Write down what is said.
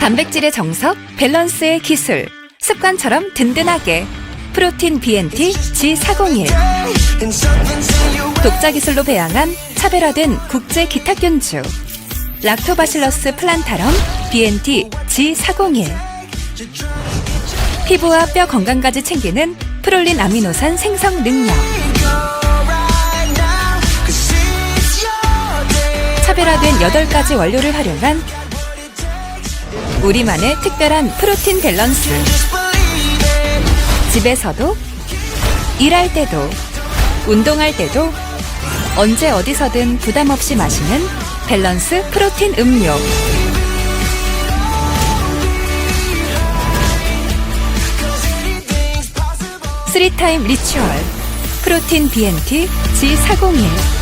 단백질의 정석, 밸런스의 기술, 습관처럼 든든하게. 프로틴 BNT G401 독자 기술로 배양한 차별화된 국제 기탁균주. 락토바실러스 플란타럼 BNT G401 피부와 뼈 건강까지 챙기는 프롤린 아미노산 생성 능력. 차별화된 8가지 원료를 활용한 우리만의 특별한 프로틴 밸런스. 집에서도 일할 때도 운동할 때도 언제 어디서든 부담 없이 마시는 밸런스 프로틴 음료. 쓰리타임 리추얼 프로틴 BNT G401